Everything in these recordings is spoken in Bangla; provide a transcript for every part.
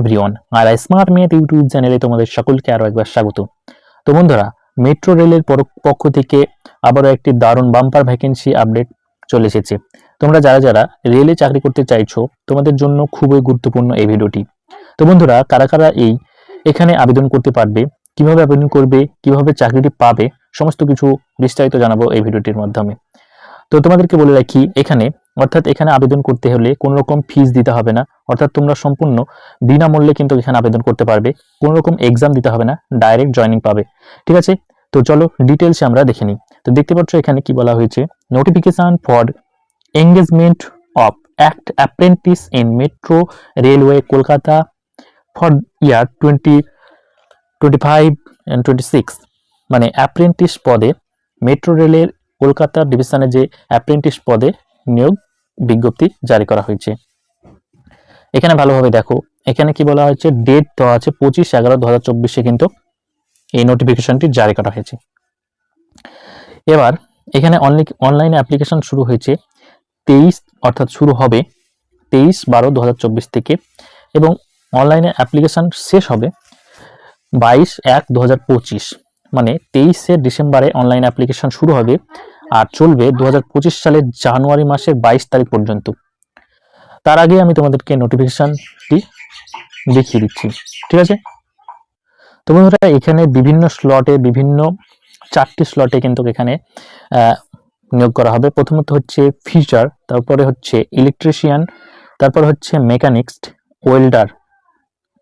এভরিওয়ান আর স্মার্ট মেথ ইউটিউব চ্যানেলে তোমাদের সকলকে আরও একবার স্বাগত। তো বন্ধুরা মেট্রো রেলের পক্ষ থেকে আবারও একটি দারুণ বাম্পার ভ্যাকেন্সি আপডেট চলে এসেছে। তোমরা যারা যারা রেলে চাকরি করতে চাইছো, তোমাদের জন্য খুবই গুরুত্বপূর্ণ এই ভিডিওটি। তো বন্ধুরা, কারা কারা এই এখানে আবেদন করতে পারবে, কীভাবে আবেদন করবে, কীভাবে চাকরিটি পাবে, সমস্ত কিছু বিস্তারিত জানাব এই ভিডিওটির মাধ্যমে। তো তোমাদেরকে বলে রাখি, এখানে অর্থাৎ এখানে আবেদন করতে হলে কোনো রকম ফিস দিতে হবে না। অর্থাৎ তোমরা সম্পূর্ণ বিনামূল্যে কিন্তু এখানে আবেদন করতে পারবে। কোনো রকম এক্সাম দিতে হবে না ডাইরেক্ট জয়নিং পাবে। ঠিক আছে? তো চলো ডিটেলসে আমরা দেখে নিই। তো দেখতে পাচ্ছ এখানে কি বলা হয়েছে? Notification for engagement of act apprentice in metro railway Kolkata for year twenty twenty five and twenty six মানে অ্যাপ্রেন্টিস পদে মেট্রো রেলের কলকাতা ডিভিশনে যে অ্যাপ্রেন্টিস পদে নিয়োগ বিজ্ঞপ্তি জারি করা হয়েছে। এখানে ভালোভাবে দেখো, এখানে কি বলা হয়েছে? ডেট দেওয়া আছে পঁচিশ এগারো দু হাজার চব্বিশে কিন্তু এই নোটিফিকেশনটি জারি করা হয়েছে। এবার এখানে অনলাইনে অ্যাপ্লিকেশন শুরু হয়েছে তেইশ, অর্থাৎ শুরু হবে তেইশ বারো দু থেকে এবং অনলাইনে অ্যাপ্লিকেশন শেষ হবে বাইশ এক দু মানে তেইশে ডিসেম্বরে অনলাইন অ্যাপ্লিকেশন শুরু হবে আর চলবে দু হাজার পঁচিশ সালের জানুয়ারি মাসের বাইশ তারিখ পর্যন্ত। তার আগে আমি তোমাদেরকে নোটিফিকেশানটি দেখিয়ে দিচ্ছি, ঠিক আছে? তো বন্ধুরা, এখানে বিভিন্ন স্লটে বিভিন্ন চারটি স্লটে কিন্তু এখানে নিয়োগ করা হবে। প্রথমত হচ্ছে ফিচার তারপরে হচ্ছে ইলেকট্রিশিয়ান তারপরে হচ্ছে মেকানিক্স ওয়েল্ডার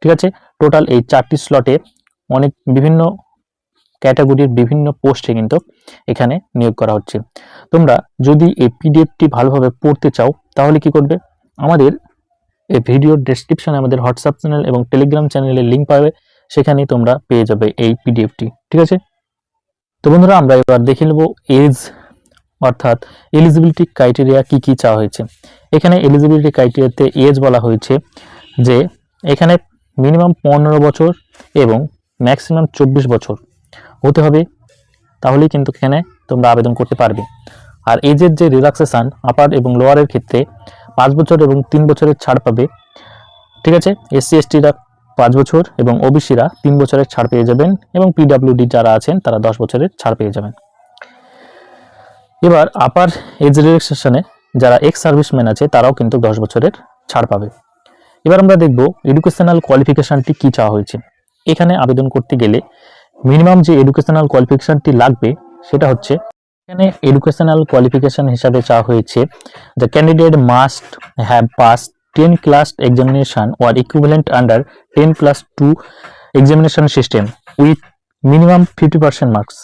ঠিক আছে? টোটাল এই চারটি স্লটে অনেক বিভিন্ন ক্যাটাগরির বিভিন্ন পোস্টে কিন্তু এখানে নিয়োগ করা হচ্ছে। তোমরা যদি এই পিডিএফটি ভালোভাবে পড়তে চাও, তাহলে কি করবে? আমাদের এই ভিডিওর ডেসক্রিপশনে আমাদের হোয়াটসঅ্যাপ চ্যানেল এবং টেলিগ্রাম চ্যানেলের লিঙ্ক পাবে, সেখানে তোমরা পেয়ে যাবে এই পিডিএফটি। ঠিক আছে? তো বন্ধুরা, আমরা এবার দেখে নেব এজ অর্থাৎ এলিজিবিলিটি ক্রাইটেরিয়া কি কি চাওয়া হয়েছে। এখানে এলিজিবিলিটি ক্রাইটেরিয়াতে এজ বলা হয়েছে যে, এখানে মিনিমাম পনেরো বছর এবং ম্যাক্সিমাম চব্বিশ বছর। হতে হবে, তাহলেই কিন্তু এখানে তোমরা আবেদন করতে পারবে। আর এজের যে রিল্যাক্সেশন আপার এবং লোয়ারের ক্ষেত্রে পাঁচ বছর এবং তিন বছরের ছাড় পাবে। ঠিক আছে? এসসি এসটিরা পাঁচ বছর এবং ওবিসিরা তিন বছরের ছাড় পেয়ে যাবেন এবং পিডাব্লিউডি যারা আছেন, তারা দশ বছরের ছাড় পেয়ে যাবেন। এবার আপার এজ রিল্যাক্সেশনে যারা এক্স সার্ভিসম্যান আছে, তারাও কিন্তু দশ বছরের ছাড় পাবে। এবার আমরা দেখব এডুকেশনাল কোয়ালিফিকেশনটি কী চাওয়া হয়েছে। এখানে আবেদন করতে গেলে মিনিমাম যে এডুকেশনাল কোয়ালিফিকেশনটি লাগবে, সেটা হচ্ছে এখানে এডুকেশনাল কোয়ালিফিকেশন হিসাবে চাওয়া হয়েছে the candidate must have pass ten class examination or equivalent under ten plus two examination system with minimum fifty percent marks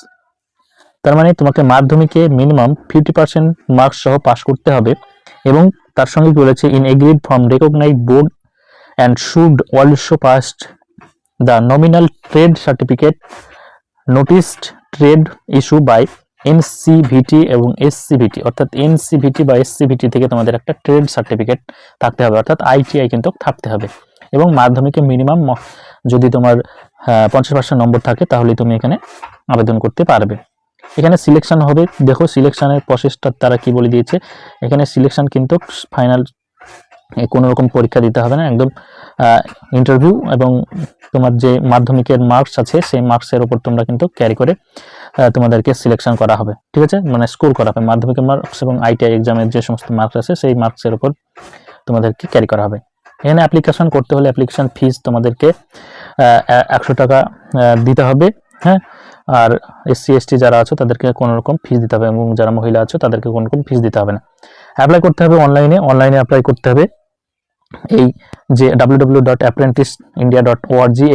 তার মানে তোমাকে মাধ্যমিকে মিনিমাম ফিফটি পার্সেন্ট মার্কস সহ পাস করতে হবে এবং তার সঙ্গে বলেছে in agreed form recognise board and should also passed the nominal trade certificate noticed trade issue by NCVT এবং এসসিভিটি অর্থাৎ এনসিভিটি বা এসসিভিটি থেকে তোমাদের একটা ট্রেড সার্টিফিকেট থাকতে হবে, অর্থাৎ আইটিআই কিন্তু থাকতে হবে। এবং মাধ্যমিকে মিনিমাম যদি তোমার পঞ্চাশ পার্সেন্ট নম্বর থাকে, তাহলে তুমি এখানে আবেদন করতে পারবে। এখানে সিলেকশন হবে। দেখো সিলেকশনের প্রসেসটা তারা কি বলে দিয়েছে? এখানে সিলেকশন কিন্তু ফাইনাল কোনো রকম পরীক্ষা দিতে হবে না। একদম ইন্টারভিউ এবং তোমার যে মাধ্যমিকের মার্কস আছে, সেই মার্কসের উপর তোমরা কিন্তু ক্যারি করে তোমাদেরকে সিলেকশন করা হবে। ঠিক আছে? মানে স্কোর করা হবে। মাধ্যমিকের মার্কস এবং আইটিআই এক্সামের যে সমস্ত মার্কস আছে, সেই মার্কসের উপর তোমাদেরকে ক্যারি করা হবে। এখানে অ্যাপ্লিকেশন করতে হলে অ্যাপ্লিকেশন ফিস তোমাদেরকে একশো টাকা দিতে হবে হ্যাঁ? আর এসসি এসটি যারা আছো, তাদেরকে কোনো রকম ফিস দিতে হবে এবং যারা মহিলা আছো, তাদেরকে কোনো রকম ফিস দিতে হবে না। অ্যাপ্লাই করতে হবে অনলাইনে অনলাইনে অ্যাপ্লাই করতে হবে। এই যে W W dot apprentice India dot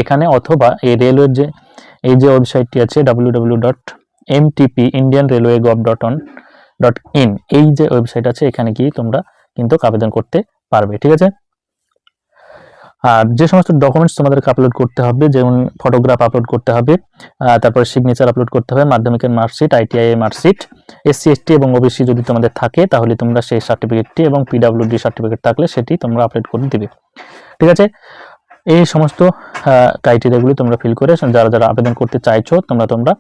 এখানে অথবা এই রেলওয়ের যে, এই যে ওয়েবসাইটটি আছে W dot Indian railway gov dot on dot in এই যে ওয়েবসাইট আছে, এখানে গিয়ে তোমরা কিন্তু আবেদন করতে পারবে, ঠিক আছে? আর যে সমস্ত ডকুমেন্টস তোমাদেরকে আপলোড করতে হবে, যেমন ফটোগ্রাফ আপলোড করতে হবে তারপরে সিগনেচার আপলোড করতে হবে, মাধ্যমিকের marksheet ITI marksheet SC ST এবং ওবিসি যদি তোমাদের থাকে, তাহলে তোমরা সেই সার্টিফিকেটটি এবং পিডাব্লিউডি সার্টিফিকেট থাকলে সেটি তোমরা আপলোড করে দিবে। ঠিক আছে? এই সমস্ত ক্রাইটেরিয়াগুলি তোমরা ফিল করে যারা যারা আবেদন করতে চাইছো, তোমরা তোমরা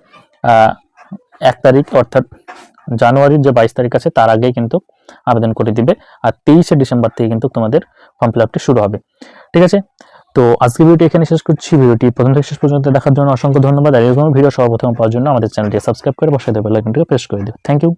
এক তারিখ অর্থাৎ জানুয়ারির যে বাইশ তারিখ আছে, তার আগেই কিন্তু আবেদন করে দিবে আর তেইশে ডিসেম্বর থেকে কিন্তু তোমাদের ফর্ম ফিল আপটি শুরু হবে। ঠিক আছে? তো আজকে ভিডিওটি এখানে শেষ করছি। ভিডিওটি প্রথম থেকে শেষ পর্যন্ত দেখার জন্য অসংখ্য ধন্যবাদ। আর এরকম ভিডিও সর্বপ্রথম পাওয়ার জন্য আমাদের চ্যানেলটি সাবস্ক্রাইব করে বসাতে বেল আইকনটিকে প্রেস করে দিও। Thank you